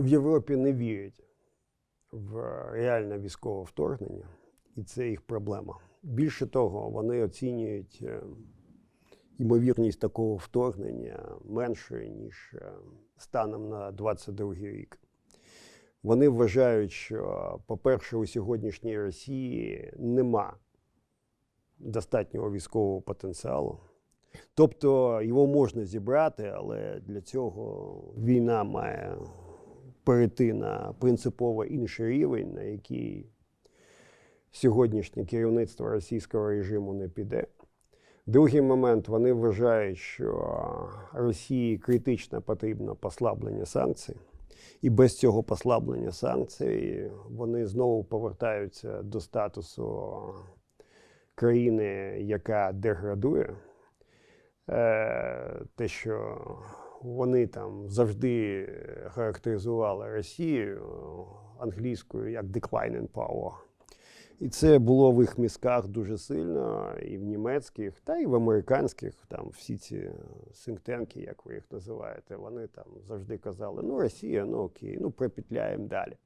В Європі не вірять в реальне військове вторгнення, і це їх проблема. Більше того, вони оцінюють е, ймовірність такого вторгнення меншою, ніж е, станом на 22 рік. Вони вважають, що, по-перше, у сьогоднішній Росії нема достатнього військового потенціалу. Тобто його можна зібрати, але для цього війна має перейти на принципово інший рівень, на який сьогоднішнє керівництво російського режиму не піде. Другий момент вони вважають, що Росії критично потрібно послаблення санкцій, і без цього послаблення санкцій вони знову повертаються до статусу країни, яка деградує. Е, Те, що вони там завжди характеризували Росію англійською як declining power. І це було в їх мізках дуже сильно, і в німецьких, та й в американських, там всі ці синктенки, як ви їх називаєте, вони там завжди казали: ну, Росія, ну окей, ну пропетляємо далі.